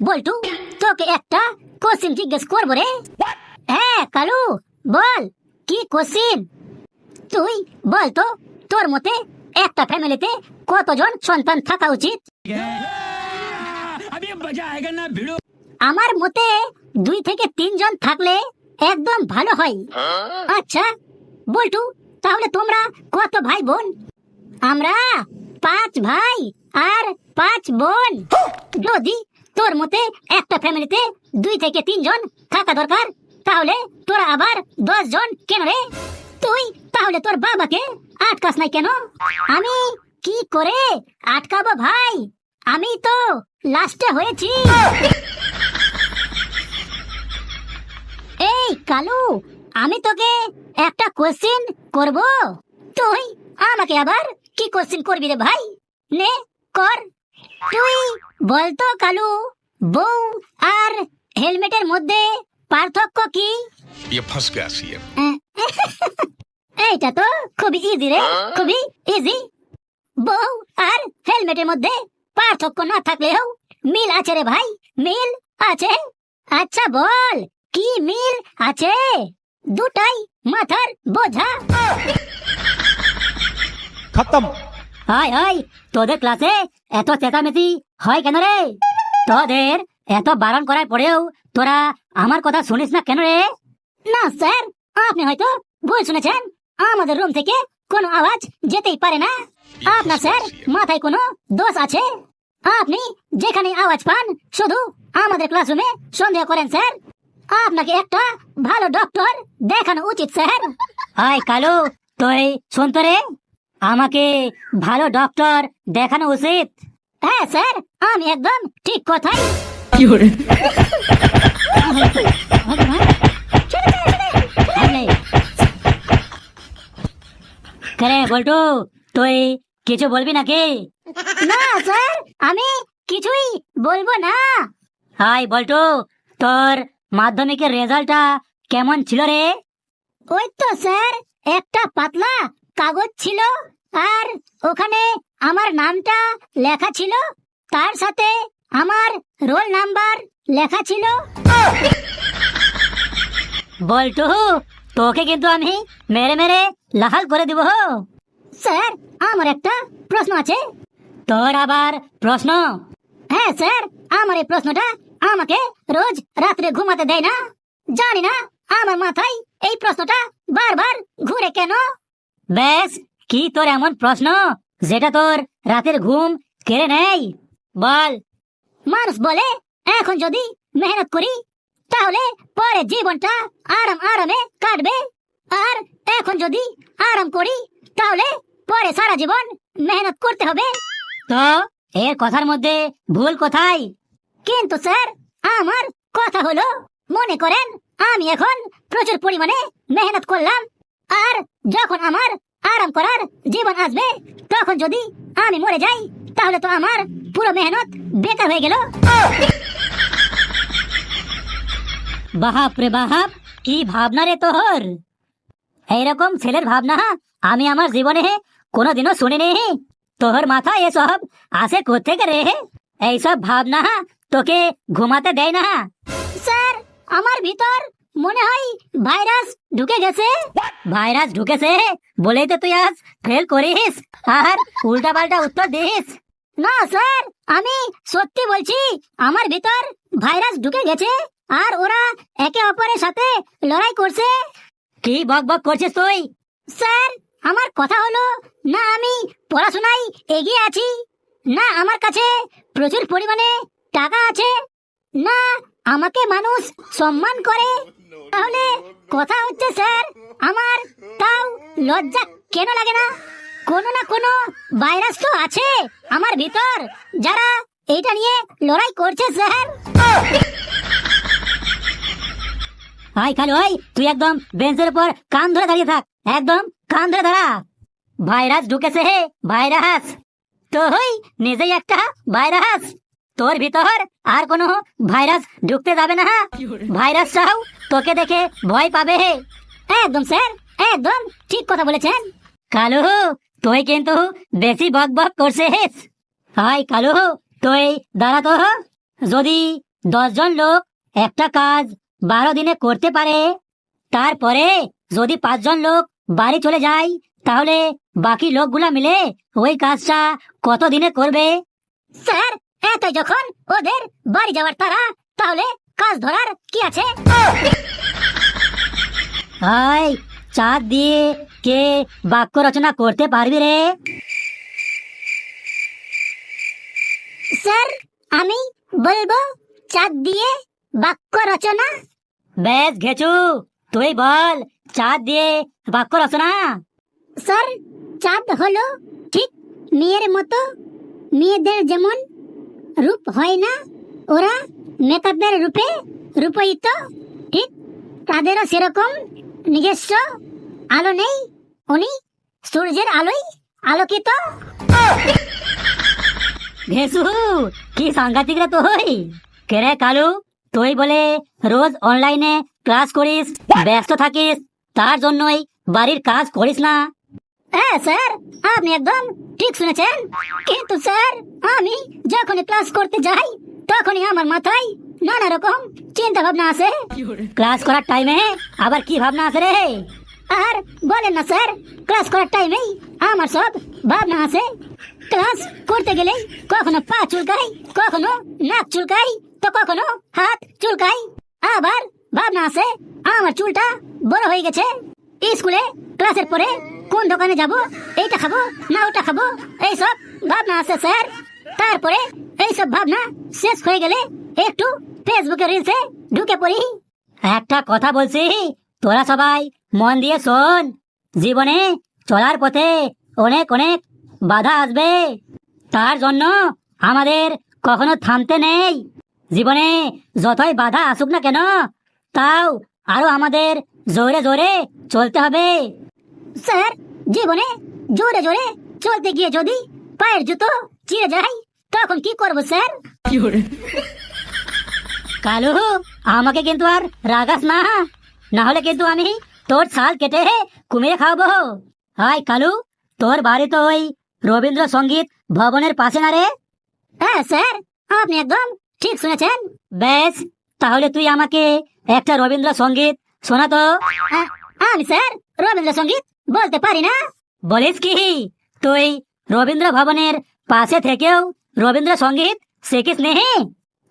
বল্টু তোকে একটা কোশ্চিন জিজ্ঞেস করব রে। হ্যাঁ কালু বল কি কোশ্চিন তুই বল তো তোর মতে একটা ফ্যামিলিতে কতজন সন্তান থাকা উচিত? আমার মতে দুই থেকে তিনজন থাকলে একদম ভালো হয়। আচ্ছা বল্টু তাহলে তোমরা কত ভাই বোন? আমরা পাঁচ ভাই আর পাঁচ বোন। যদি তোর মতে একটা ফ্যামিলিতে দুই থেকে তিনজন থাকা দরকার? তাহলে তোরা আবার দশ জন কেন রে? তুই তাহলে তোর বাবাকে আটকাস নাই কেন? আমি কি করে আটকাবো ভাই? আমি তো লাস্টে হয়েছি। এই কালু, আমি তোকে একটা কোশ্চেন করব? তুই আমাকে আবার কি কোশ্চেন করবি রে ভাই? নে, কর। তুই বলতো কালু বউ আর হেলমেটের মধ্যে পার্থক্য কি ये फंस गया सीएम এইটা তো খুবই ইজি রে খুবই ইজি বউ আর হেলমেটের মধ্যে পার্থক্য না থাকলেও মিল আছে রে ভাই মিল আছে আচ্ছা বল কি মিল আছে দুটাই মাথার বোঝা खत्म হাই হাই তোদের ক্লাসে এত চেঁচামেচি হয় কেন রে? তোদের এত বারণ করার পরেও তোরা আমার কথা শুনিস না কেন রে? না, স্যার, আপনি হয়তো ভুল শুনেছেন। আমাদের রুম থেকে কোনো আওয়াজ যেতেই পারে না। আপনার স্যার, মাথায় কোনো দোষ আছে? আপনি যেখানে আওয়াজ পান, শুধু আমাদের ক্লাসরুমে সন্দেহ করেন, স্যার। আপনাকে একটা ভালো ডক্টর দেখানো উচিত, স্যার। হাই কালু তুই শুনতো রে আমাকে ভালো ডক্টর দেখানো উচিত। হ্যাঁ স্যার আমি একদম ঠিক কথাই। করে বল্টু তুই কিছু বলবি নাকি? না স্যার আমি কিছুই বলব না। হাই বল্টু তোর মাধ্যমিকের রেজাল্টটা কেমন ছিল রে? ওই তো স্যার একটা পাতলা কাগজ ছিল। আর ওখানে আমার নামটা লেখা ছিল, তার সাথে আমার রোল নাম্বার লেখা ছিল। বল্টু, তোকে কিন্তু আমি মেরে মেরে লাহাল করে দিব। স্যার, আমার একটা প্রশ্ন আছে। তোর আবার প্রশ্ন? হ্যাঁ স্যার, আমার এই প্রশ্নটা আমাকে রোজ রাত্রে ঘুমাতে দেয় না। জানি না, আমার মাথায় এই প্রশ্নটা বারবার ঘুরে কেন? বেশ কি তোর এমন প্রশ্ন? যেটা তোর রাতের ঘুম কেড়ে নেই বল। মানুষ বলে, এখন যদি মেহনত করি, তাহলে পরে জীবনটা আরাম আরামে কাটবে। আর এখন যদি আরাম করি, তাহলে পরে সারা জীবন মেহনত করতে হবে। তো, এর কথার মধ্যে ভুল কোথায়? কিন্তু স্যার, আমার কথা হলো, মনে করেন, আমি এখন প্রচুর পরিমাণে মেহনত করলাম। আর যখন আমার আরাম করার জীবন আসবে। তখন যদি আমি মরে যাই, তাহলে তো আমার পুরো মেহনত বেকার হয়ে গেল। বাহাপ রে বাহাপ, কি ভাবনা রে তোর? এইরকম ছেলের ভাবনা আমি আমার জীবনে কোনোদিনও শুনিনি। তোর মাথায় এসব আসে কোথেকে রে? এইসব ভাবনা তোকে ঘুমাতে দেয় না। স্যার, আমার ভিতর মনে হয় ভাইরাস ঢুকে গেছে। ভাইরাস ঢুকেছে বলেই তো তুই আজ ফেল করিস আর উল্টা পাল্টা উত্তর দিস। না স্যার আমি সত্যি বলছি আমার ভিতর ভাইরাস ঢুকে গেছে আর ওরা একে অপরের সাথে লড়াই করছে। কি বক বক করছিস তুই? স্যার আমার কথা হলো না আমি পড়াশোনায় এগিয়ে আছি। না আমার কাছে প্রচুর পরিমাণে টাকা আছে। না আমাকে মানুষ সম্মান করে? তাহলে কথা হচ্ছে, স্যার, আমার তাও লজ্জা কেন লাগে না? কোনো না কোনো ভাইরাস তো আছে আমার ভিতর, যারা এটা নিয়ে লড়াই করছে, স্যার। হাই খালু হাই তুই একদম বেঞ্চের উপর কান ধরে দাঁড়িয়ে থাক, একদম কান ধরে দাঁড়া। ভাইরাস ঢুকেছে হে ভাইরাস তুই নিজেই একটা ভাইরাস তোর ভিতর আর কোনো ভাইরাস ঢুকতে যাবে না ভাইরাসটাও তোকে দেখে ভয় পাবে একদম, স্যার, একদম ঠিক কথা বলেছেন। কালু তুই কিন্তু বেশি বক বক করছিস হাই, কালু তুই দাঁড়া তো যদি দশজন লোক একটা কাজ বারো দিনে করতে পারে, তারপরে যদি পাঁচজন লোক বাড়ি চলে যায়, তাহলে বাকি লোকগুলা মিলে ওই কাজটা কত দিনে করবে? স্যার এত যখন ওদের বাড়ি যাওয়ার তারা তাহলে কাজ ধরার কি আছে? হাই চাঁদ দিয়ে কে বাক্য রচনা করতে পারবি রে? স্যার আমি বলব চাঁদ দিয়ে বাক্য রচনা। বেশ ঘেচু তুই বল চাঁদ দিয়ে বাক্য রচনা। স্যার চাঁদ হলো ঠিক মেয়ের মতো মেয়েদের যেমন রূপ হয় না। ওরা মেকআপের রূপে রূপায়িত। ঠিক? তাদেরও সেরকম নিজস্ব আলো নেই। উনি সূর্যের আলোই আলোকিত। ঘেসু, কি সাংঘাতিক রে তুই? কেরে কালু? তুই বলে রোজ অনলাইনে ক্লাস করিস, ব্যস্ত থাকিস, তার জন্যই বাড়ির কাজ করিস না। হ্যাঁ স্যার আপনি একদম ঠিক শুনেছেন। কিন্তু স্যার আমি যখনই ক্লাস করতে যাই তখনই আমার মাথায় নানা রকম চিন্তা ভাবনা আসে ক্লাস করার টাইমে আবার কি ভাবনা আসে রে? আর বলেন না স্যার ক্লাস করার টাইমেই আমার সব ভাবনা আসে। ক্লাস করতে গেলেই কখনো পা চুলকাই কখনো নাক চুলকাই তো কখনো হাত চুলকাই। আবার ভাবনা আসে আমার চুলটা বড় হয়ে গেছে। স্কুলে ক্লাসের পরে কোন দোকানে যাব? এইটা খাব, না ওটা খাব? এইসব ভাবনা আছে, স্যার। তারপরে এইসব ভাবনা শেষ হয়ে গেলে একটু ফেসবুকে রিলসে ঢুকে পড়ি। একটা কথা বলছি, তোরা সবাই মন দিয়ে শোন। জীবনে চলার পথে অনেক অনেক বাধা আসবে। তার জন্য আমাদের কখনো থামতে নেই। জীবনে যতই বাধা আসুক না কেন, তাও আরও আমাদের জোরে জোরে চলতে হবে। স্যার জীবনে জোরে জোরে চলতে গিয়ে যদি পায়ের জুতো চিরে যায় তখন কি করব স্যার? কালু আমাকে কিন্তু আর রাগাস না না। হলে কিন্তু আমি তোর ছাল কেটে কুমিরে খাওয়াবো। হাই কালু তোর বাড়ি তো ওই রবীন্দ্র সংগীত ভবনের পাশে না রে? হ্যাঁ স্যার আপনি একদম ঠিক শুনেছেন। বেশ তাহলে তুই আমাকে একটা রবীন্দ্র সংগীত শোনা তো। আমি স্যার রবীন্দ্র সংগীত বলতে পারি না। বলিস কি? তুই রবীন্দ্র ভবনের পাশে থেকেও রবীন্দ্র সংগীত শিখিস নেহি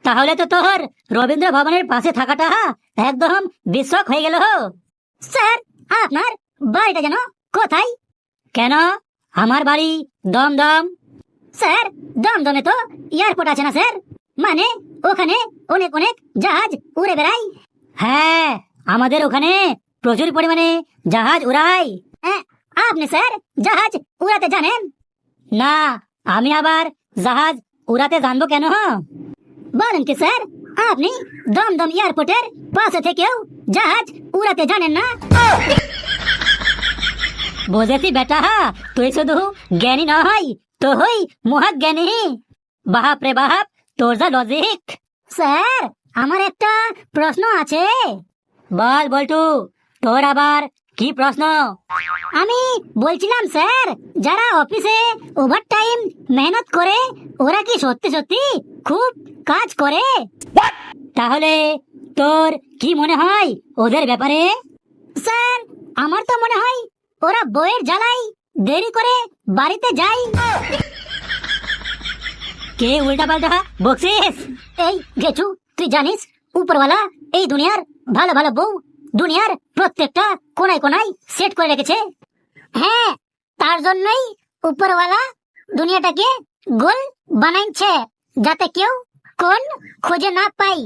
তাহলে তো তোর রবীন্দ্র ভবনের পাশে থাকাটা একদম বিশ্বক হয়ে গেল স্যার আপনার বাড়িটা যেন কোথায়? কেন? আমার বাড়ি দমদম। স্যার দমদমে তো এয়ারপোর্ট আছে না স্যার? মানে ওখানে অনেক অনেক জাহাজ উড়ে বেড়ায়। হ্যাঁ আমাদের ওখানে প্রচুর পরিমাণে জাহাজ উড়াই আপনি স্যার, জাহাজ উড়াতে জানেন? না, আমি আবার জাহাজ উড়াতে জানব কেন বলেন কি স্যার, আপনি দমদম এয়ারপোর্টের পাশে থেকেও জাহাজ উড়াতে জানেন না? বুঝেছি বেটা তুই শুধু জ্ঞানী নয় তুই মহাজ্ঞানী। বাহাপ রে বাহাপ তোর যা লজিক স্যার, আমার একটা প্রশ্ন আছে। বল বল্টু, তোর আবার কি প্রশ্ন? আমি বলছিলাম স্যার যারা অফিসে ওভার টাইম মেহনত করে ওরা কি সত্যি সত্যি খুব কাজ করে? তাহলে তোর কি মনে হয় ওদের ব্যাপারে? স্যার আমার তো মনে হয় ওরা বইয়ের জ্বালাই দেরি করে বাড়িতে যায়। কে উল্টা পাল্টা? বকছিস এই গেছু তুই জানিস উপরওয়ালা এই দুনিয়ার ভালো ভালো বউ দুনিয়ার প্রত্যেকটা কোনায় কোনায় সেট করে রেখেছে। হ্যাঁ তার জন্যই উপরওয়ালা দুনিয়াটাকে গোল বানাইছে যাতে কেউ কোন খুঁজে না পাই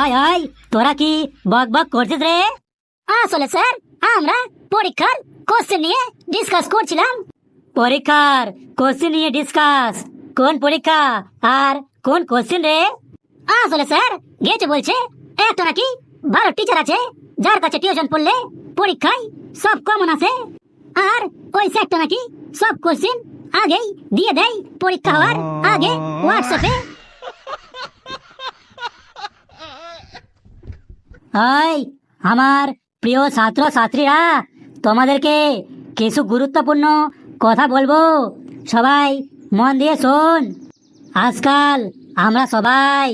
আয় আয় তোরা কি বক বক করছিস রে? আসলে স্যার আমরা পরীক্ষার কোশ্চেন নিয়ে ডিসকাস করছিলাম। পরীক্ষার কোশ্চেন নিয়ে ডিসকাস কোন পরীক্ষা আর কোন কোশ্চেন রে? আসলে স্যার গেছে বলছে একটা নাকি ভালো টিচার আছে? যার কাছে টিউশন পড়লে পরীক্ষায় সব কমন আছে। আর ওই স্যারটা নাকি সব কোশ্চেন আগেই দিয়ে দেয় পরীক্ষা হওয়ার আগে হোয়াটসঅ্যাপে হাই আমার প্রিয় ছাত্র ছাত্রীরা তোমাদেরকে কিছু গুরুত্বপূর্ণ কথা বলব। সবাই মন দিয়ে শোন। আজকাল আমরা সবাই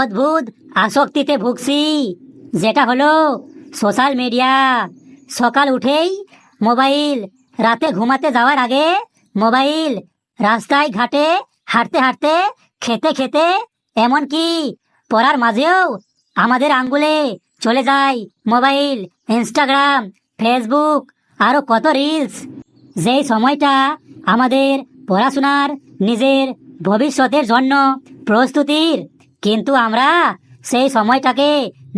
অদ্ভুত আসক্তিতে ভুগছি। যেটা হলো সোশ্যাল মিডিয়া। সকাল উঠেই মোবাইল, রাতে ঘুমাতে যাওয়ার আগে মোবাইল, রাস্তায় ঘাটে হাঁটতে হাঁটতে, খেতে খেতে, এমনকি পড়ার মাঝেও আমাদের আঙ্গুলে চলে যায় মোবাইল, ইনস্টাগ্রাম, ফেসবুক আরও কত রিলস। যেই সময়টা আমাদের পড়াশোনার, নিজের ভবিষ্যতের জন্য প্রস্তুতির, কিন্তু আমরা সেই সময়টাকে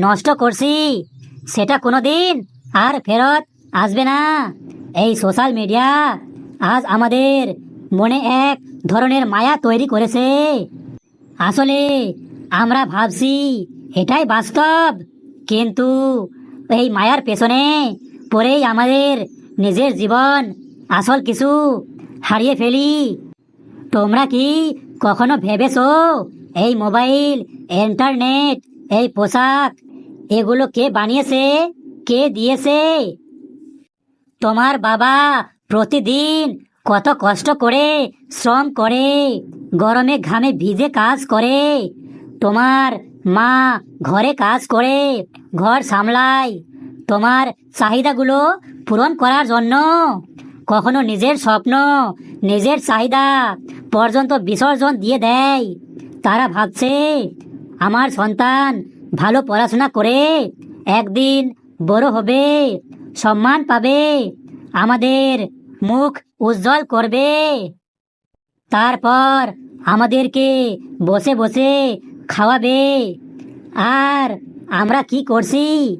নষ্ট করছি। সেটা কোনোদিন আর ফেরত আসবে না। এই সোশ্যাল মিডিয়া আজ আমাদের মনে এক ধরনের মায়া তৈরি করেছে। আসলে আমরা ভাবছি এটাই বাস্তব, কিন্তু এই মায়ার পেছনে পরেই আমাদের নিজের জীবন আসল কিছু হারিয়ে ফেলি। তোমরা কি কখনো ভেবেছো এই মোবাইল, ইন্টারনেট, এই পোশাক, এগুলো কে বানিয়েছে? কে দিয়েছে? তোমার বাবা প্রতিদিন কত কষ্ট করে শ্রম করে, গরমে ঘামে ভিজে কাজ করে, তোমার মা ঘরে কাজ করে, ঘর সামলায়। তোমার চাহিদাগুলো পূরণ করার জন্য, কখনো নিজের স্বপ্ন, নিজের চাহিদা পর্যন্ত বিসর্জন দিয়ে দেয়। তারা ভাবছে, আমার সন্তান ভালো পড়াশোনা করে, একদিন বড় হবে, সম্মান পাবে, আমাদের মুখ উজ্জ্বল করবে। তারপর আমাদেরকে বসে বসে খাওয়াবে। আর আমরা কি করছি?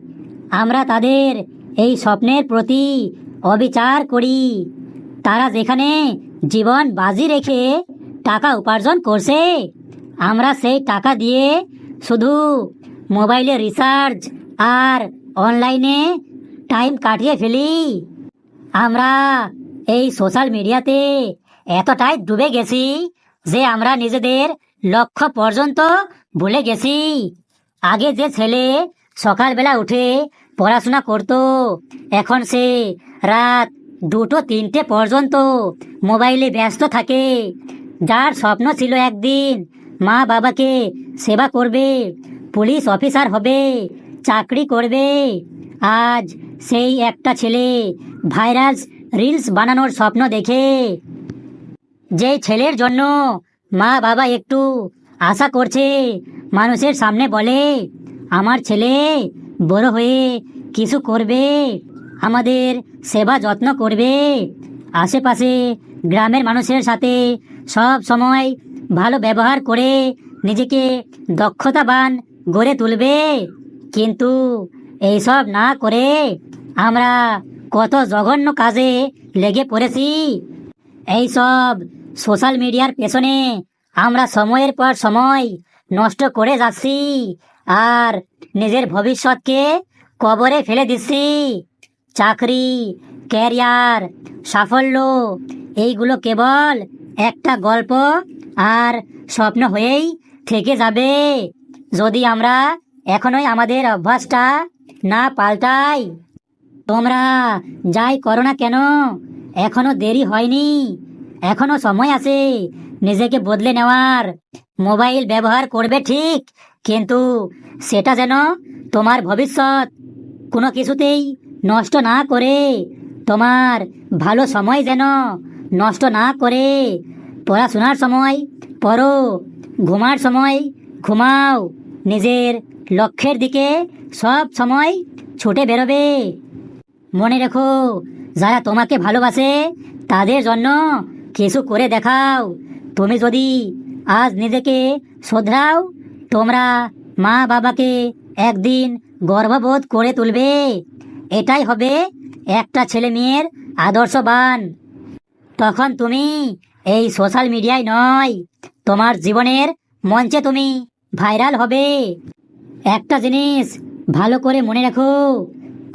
আমরা তাদের এই স্বপ্নের প্রতি অবিচার করি। তারা যেখানে জীবন বাজি রেখে টাকা উপার্জন করছে আমরা সেই টাকা দিয়ে শুধু মোবাইলে রিচার্জ আর অনলাইনে টাইম কাটিয়ে ফেলি। আমরা এই সোশ্যাল মিডিয়াতে এতটাই ডুবে গেছি যে আমরা নিজেদের লক্ষ্য পর্যন্ত ভুলে গেছি। আগে যে ছেলে সকালবেলা উঠে পড়াশোনা করত, এখন সে রাত দুটো তিনটে পর্যন্ত মোবাইলে ব্যস্ত থাকে। যার স্বপ্ন ছিল একদিন মা বাবাকে সেবা করবে, পুলিশ অফিসার হবে, চাকরি করবে। আজ সেই একটা ছেলে ভাইরাস রিলস বানানোর স্বপ্ন দেখে। যেই ছেলের জন্য মা বাবা একটু আশা করছে, মানুষের সামনে বলে, আমার ছেলে বড় হয়ে কিছু করবে, আমাদের সেবা যত্ন করবে। আশেপাশে গ্রামের মানুষের সাথে সব সময় ভালো ব্যবহার করে নিজেকে দক্ষতাবান গড়ে তুলবে। কিন্তু এইসব না করে আমরা কত জঘন্য কাজে লেগে পড়েছি। এইসব সোশ্যাল মিডিয়ার পেছনে আমরা সময়ের পর সময় নষ্ট করে যাচ্ছি আর নিজের ভবিষ্যৎকে কবরে ফেলে দিচ্ছি। চাকরি, ক্যারিয়ার, সাফল্য, এইগুলো কেবল একটা গল্প আর স্বপ্ন হয়েই থেকে যাবে। যদি আমরা এখনোই আমাদের অভ্যাসটা না পাল্টাই, তোমরা যাই করো না কেন, এখনও দেরি হয়নি। এখনও সময় আছে নিজেকে বদলে নেওয়ার। মোবাইল ব্যবহার করবে ঠিক, কিন্তু সেটা যেন তোমার ভবিষ্যৎ কোনো কিছুতেই নষ্ট না করে, তোমার ভালো সময় যেন নষ্ট না করে। পড়াশোনার সময়, পড়ো, ঘুমার সময়, ঘুমাও, নিজের লক্ষ্যের দিকে সব সময় ছুটে বেরোবে। মনে রেখো, যারা তোমাকে ভালোবাসে, তাদের জন্য কিছু করে দেখাও। তুমি যদি আজ নিজেকে শোধরাও, তোমরা মা বাবাকে একদিন গর্ববোধ করে তুলবে। এটাই হবে একটা ছেলে মেয়ের আদর্শবান। তখন তুমি এই সোশ্যাল মিডিয়ায় নয়, তোমার জীবনের মঞ্চে তুমি ভাইরাল হবে। একটা জিনিস ভালো করে মনে রাখো,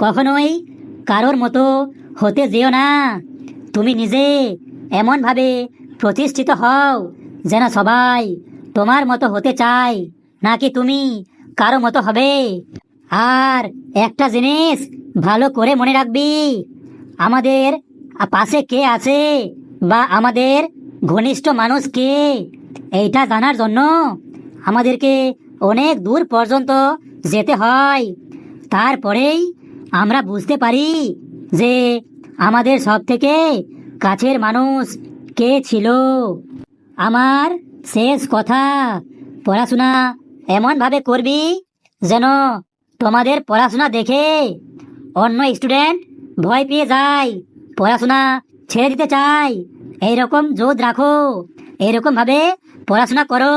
কখনোই কারোর মতো হতে যেও না। তুমি নিজে এমনভাবে প্রতিষ্ঠিত হও যেন সবাই তোমার মতো হতে চায়, নাকি তুমি কারও মতো হবে। আর একটা জিনিস ভালো করে মনে রাখবি, আমাদের পাশে কে আছে? বা আমাদের ঘনিষ্ঠ মানুষ কে? এইটা জানার জন্য আমাদেরকে অনেক দূর পর্যন্ত যেতে হয়। তারপরেই আমরা বুঝতে পারি যে আমাদের সব থেকে কাছের মানুষ কে ছিল। আমার শেষ কথা, পড়াশোনা এমনভাবে করবি যেন তোমাদের পড়াশোনা দেখে অন্য স্টুডেন্ট ভয় পেয়ে যায়। পড়াশোনা ছেড়ে দিতে চাই। এইরকম জোর রাখো। এইরকম ভাবে পড়াশোনা করো।